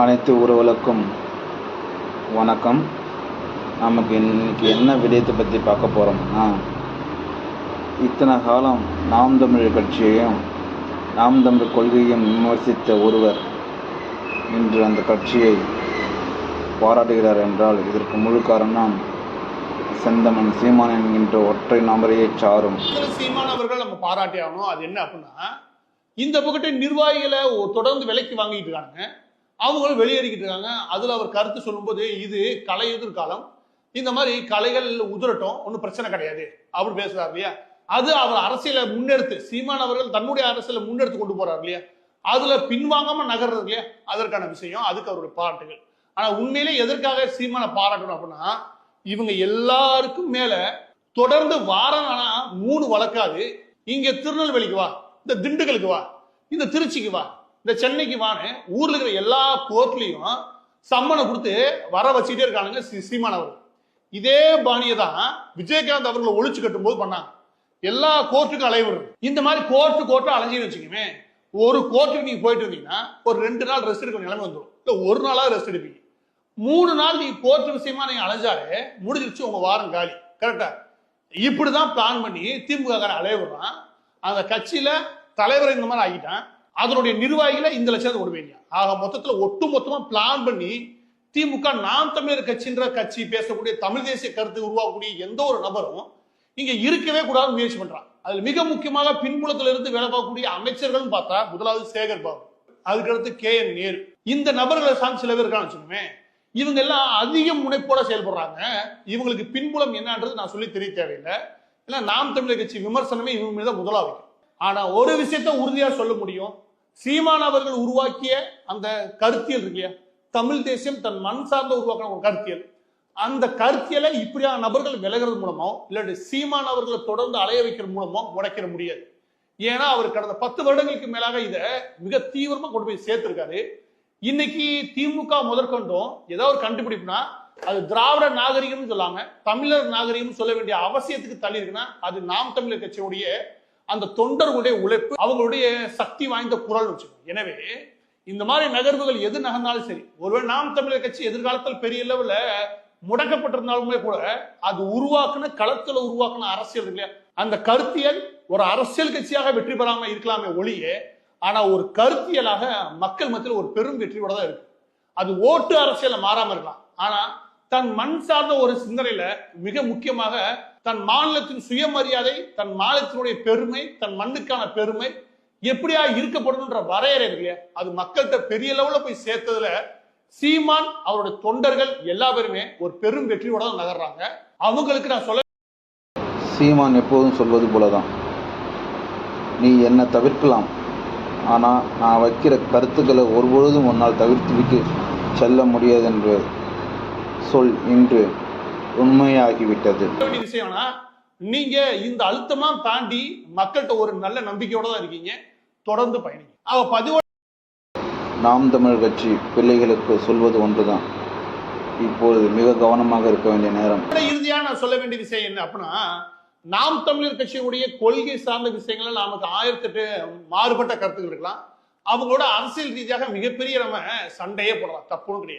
அனைத்து உறவுகளுக்கும் வணக்கம். நமக்கு இன்னைக்கு என்ன விடயத்தை பற்றி பார்க்க போகிறோம்னா இத்தனை காலம் நாம் தமிழ் கட்சியையும் நாம் தமிழ் கொள்கையையும் விமர்சித்த ஒருவர் இன்று அந்த கட்சியை பாராட்டுகிறார் என்றால் இதற்கு முழு காரணம் செந்தமன் சீமான் என்கின்ற ஒற்றை நபரையே சாரும். சீமான் அவர்கள் நம்ம பாராட்டி ஆகணும். அது என்ன அப்படின்னா இந்த பக்கத்து நிர்வாகிகளை தொடர்ந்து விலைக்கு வாங்கிட்டு இருக்காங்க அவங்களும் வெளியேறிக்கிட்டு இருக்காங்க. அதில் அவர் கருத்து சொல்லும்போது இது கலை எதிர்காலம். இந்த மாதிரி கலைகள் உதிரட்டும் ஒன்றும் பிரச்சனை கிடையாது. அவர் பேசுறாரு இல்லையா? அது அவர் அரசியலை முன்னெடுத்து சீமான் அவர்கள் தன்னுடைய அரசியலை முன்னெடுத்து கொண்டு போறாரு இல்லையா? அதுல பின்வாங்காம நகர்றது இல்லையா? அதற்கான விஷயம். அதுக்கு அவருடைய பாராட்டுகள். ஆனா உண்மையிலே எதற்காக சீமானை பாராட்டணும் அப்படின்னா இவங்க எல்லாருக்கும் மேல தொடர்ந்து வாரம் ஆனா மூணு வழக்காது. இங்க திருநெல்வேலிக்கு வா இந்த திண்டுக்கலுக்கு வா இந்த திருச்சிக்கு வா இந்த சென்னைக்கு வான்னு ஊர்ல இருக்கிற எல்லா போர்ட்லயும் சம்மனை கொடுத்து வர வச்சுட்டே இருக்கானுங்க சி- சீமான் அவர்கள். இதே பாணியை தான் விஜயகாந்த் அவர்களை ஒழிச்சு கட்டும் போது பண்ணாங்க. எல்லா கோர்ட்டுக்கும் அலைவிடுறது இந்த மாதிரி கோர்ட்டு கோர்ட்டு அலைஞ்சின்னு வச்சுக்கோமே ஒரு கோர்ட்டுக்கு நீங்க போயிட்டு இருந்தீங்கன்னா ஒரு ரெண்டு நாள் ரெஸ்ட் எடுக்க நிலைமை வந்துடும் இல்லை ஒரு நாளாவது ரெஸ்ட் எடுப்பீங்க. மூணு நாள் நீங்க கோர்ட்டு விஷயமா நீங்க அலைஞ்சாலே முடிஞ்சிருச்சு உங்க வாரம் காலி. கரெக்டா இப்படிதான் பிளான் பண்ணி திமுக அலைய விடுறான். அந்த கட்சியில தலைவர் இந்த மாதிரி ஆகிட்டான் அதனுடைய நிர்வாகிகளை இந்த லட்சம் விடுவீங்க ஆக மொத்தத்தில் ஒட்டு மொத்தமா பிளான் பண்ணி திமுக நாம் தமிழர் கட்சின்ற கட்சி பேசக்கூடிய தமிழ் தேசிய கருத்து உருவாக்கக்கூடிய எந்த ஒரு நபரும் இங்க இருக்கவே கூடாதுன்னு முயற்சி பண்றான். அதுல மிக முக்கியமாக பின்புலத்துல இருந்து வேலை பார்க்கக்கூடிய அமைச்சர்கள் பார்த்தா முதலாவது சேகர் பாபு அதுக்கடுத்து கே என் நேரு. இந்த நபர்களை சார்ந்து சில பேர் இருக்கான்னு வச்சுக்கோமே இவங்க எல்லாம் அதிக முனைப்போட செயல்படுறாங்க. இவங்களுக்கு பின்புலம் என்னன்றது நான் சொல்லி தெரிய தேவையில்லை. ஏன்னா நாம் தமிழர் கட்சி விமர்சனமே இவங்க மீது முதலாக வைக்கும் ஆனா ஒரு விஷயத்த உறுதியா சொல்ல முடியும். சீமான் அவர்கள் உருவாக்கிய அந்த கருத்தியல் இருக்கு இல்லையா? தமிழ் தேசியம் தன் மண் சார்ந்த உருவாக்கின ஒரு கருத்தியல். அந்த கருத்தியலை இப்படியான நபர்கள் விலகிறது மூலமோ இல்லாட்டி சீமான் அவர்களை தொடர்ந்து அலைய வைக்கிறது மூலமோ உடைக்கிற முடியாது. ஏன்னா அவர் கடந்த பத்து வருடங்களுக்கு மேலாக இதை மிக தீவிரமா கொண்டு போய் சேர்த்திருக்காரு. இன்னைக்கு திமுக முதற்கொண்டும். ஏதோ ஒரு கண்டுபிடிப்புனா அது திராவிட நாகரிகம்னு சொல்லாம தமிழர் நாகரிகம் சொல்ல வேண்டிய அவசியத்துக்கு தள்ளி இருக்குன்னா அது நாம் தமிழர் கட்சியுடைய அந்த தொண்டர்களுடைய உழைப்பு அவங்களுடைய சக்தி வாய்ந்த குரல் வச்சுக்கோங்க எனவே இந்த மாதிரி நகர்வுகள் எது நகர்ந்தாலும் சரி ஒருவேளை நாம் தமிழர் கட்சி எதிர்காலத்தில் பெரிய லெவல முடக்கப்பட்டிருந்தாலுமே கூட அது உருவாக்குன களத்துல உருவாக்குன அரசியல் இல்லையா? அந்த கருத்தியல் ஒரு அரசியல் கட்சியாக வெற்றி பெறாம இருக்கலாமே ஒளியே ஆனா ஒரு கருத்தியலாக மக்கள் மத்தியில் ஒரு பெரும் வெற்றியோட தான் இருக்கு. அது ஓட்டு அரசியல மாறாம இருக்கலாம். ஆனா தன் மண் சார்ந்த ஒரு சிந்தனையில மிக முக்கியமாக தன் மாநிலத்தின் சுயமரியாதை தன் மாநிலத்தினுடைய பெருமை தன் மண்ணுக்கான பெருமை எப்படியா இருக்கப்படணுன்ற வரையறை இருக்கு இல்லையா? அது மக்கள்கிட்ட பெரிய லெவல்ல போய் சேர்த்ததுல சீமான் அவருடைய தொண்டர்கள் எல்லா பேருமே ஒரு பெரும் வெற்றியோட தான் நகர்றாங்க. அவங்களுக்கு நான் சொல்ல சீமான் எப்போதும் சொல்வது போல தான் நீ என்னை தவிர்க்கலாம். ஆனால் நான் வைக்கிற கருத்துக்களை ஒருபொழுதும் உன்னால் தவிர்த்து விட்டு செல்ல முடியாது என்று சொல் இன்று உண்மையாகிவிட்டது. விஷயம்னா நீங்க இந்த அழுத்தமா தாண்டி மக்கள்கிட்ட ஒரு நல்ல நம்பிக்கையோட தான் இருக்கீங்க. தொடர்ந்து பயணிங்க. அவ பதிவோட நாம் தமிழர் கட்சி பிள்ளைகளுக்கு சொல்வது ஒன்றுதான். இப்பொழுது மிக கவனமாக இருக்க வேண்டிய நேரம். இறுதியா நான் சொல்ல வேண்டிய விஷயம் என்ன அப்படின்னா நாம் தமிழர் கட்சியுடைய கொள்கை சார்ந்த விஷயங்கள்ல நமக்கு ஆயிரத்தி எட்டு மாறுபட்ட கருத்துக்கள் இருக்கலாம். அவங்களோட அரசியல் ரீதியாக மிகப்பெரிய நம்ம சண்டையே போடலாம். தப்புன்னு கிடையாது.